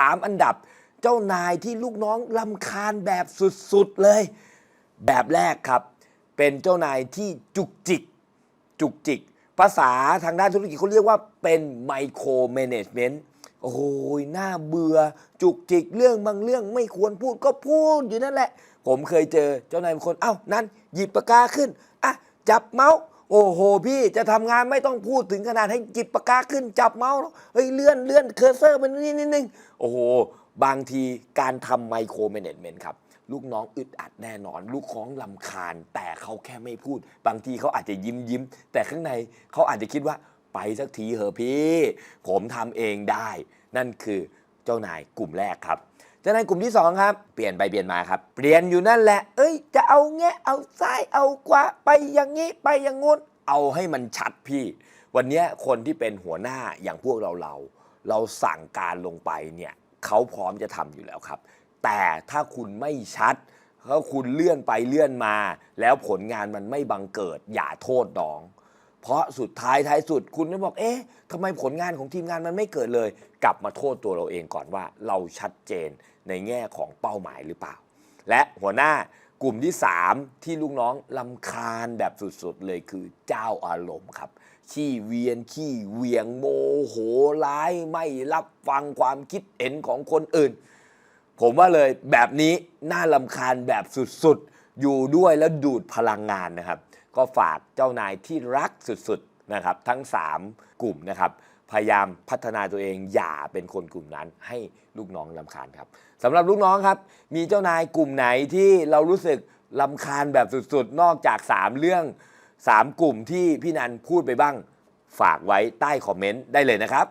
3 อันดับ เจ้านายที่ลูกน้องลำคาญแบบสุดๆเลย แบบแรกครับ เป็นเจ้านายที่จุกจิก จุกจิก ภาษาทางด้านธุรกิจเขาเรียกว่าเป็นไมโคร a ม a จเมนต์โอ้โหน่าเบื่อจุกจิกเรื่องบางเรื่องไม่ควรพูดก็พูดอยู่นั่นแหละ ผมเคยเจอเจ้านายบางคน เอ้า นั้นหยิบปากกาขึ้น อะ จับเมาส์ โอ้โหพี่จะทำงานไม่ต้องพูดถึงขนาดให้หยิบปากกาขึ้นจับเมาส์เฮ้ยเลื่อนเลื่อนเคอร์เซอร์มันนี่นิดนึงโอ้โห บางทีการทำไมโคร a ม a จเมนต์ครับ ลูกน้องอึดอัดแน่นอน ลูกน้องลำคาญ แต่เขาแค่ไม่พูด บางทีเขาอาจจะยิ้มยิ้ม แต่ข้างในเขาอาจจะคิดว่าไปสักทีเหอะพี่ ผมทำเองได้ นั่นคือเจ้านายกลุ่มแรกครับ เจ้านกลุ่มที่สองครับ เปลี่ยนไปเปลี่ยนมาครับ เปลี่ยนอยู่นั่นแหละ เอ้ย จะเอาแงะเอาซ้ายเอาขวาไปอย่างนี้ไปอย่างงู้นเอาให้มันชัดพี่ วันนี้คนที่เป็นหัวหน้าอย่างพวกเราเรา เราสั่งการลงไปเนี่ยเขาพร้อมจะทำอยู่แล้วครับ แต่ถ้าคุณไม่ชัดถ้าคุณเลื่อนไปเลื่อนมา แล้วผลงานมันไม่บังเกิดอย่าโทษน้อง เพราะสุดท้ายท้ายสุดคุณจะบอก เอ๊ะทำไมผลงานของทีมงานมันไม่เกิดเลย กลับมาโทษตัวเราเองก่อนว่า เราชัดเจนในแง่ของเป้าหมายหรือเปล่า และหัวหน้ากลุ่มที่ 3 ที่ลูกน้องลำคาญแบบสุดๆ เลยคือเจ้าอารมณ์ครับ ขี้เวียนขี้เหวียงโมโหร้ายไม่รับฟังความคิดเห็นของคนอื่น ผมว่าเลยแบบนี้น่าลำคาญแบบสุดๆ อยู่ด้วยแล้วดูดพลังงานนะครับ ก็ฝากเจ้านายที่รักสุดๆนะครับทั้ง 3 กลุ่มนะครับพยายามพัฒนาตัวเองอย่าเป็นคนกลุ่มนั้นให้ลูกน้องลำคาญครับสำหรับลูกน้องครับ มีเจ้านายกลุ่มไหนที่เรารู้สึกลำคาญแบบสุดๆ นอกจาก 3 เรื่อง 3 กลุ่มที่พี่นันพูดไปบ้าง ฝากไว้ใต้คอมเมนต์ได้เลยนะครับ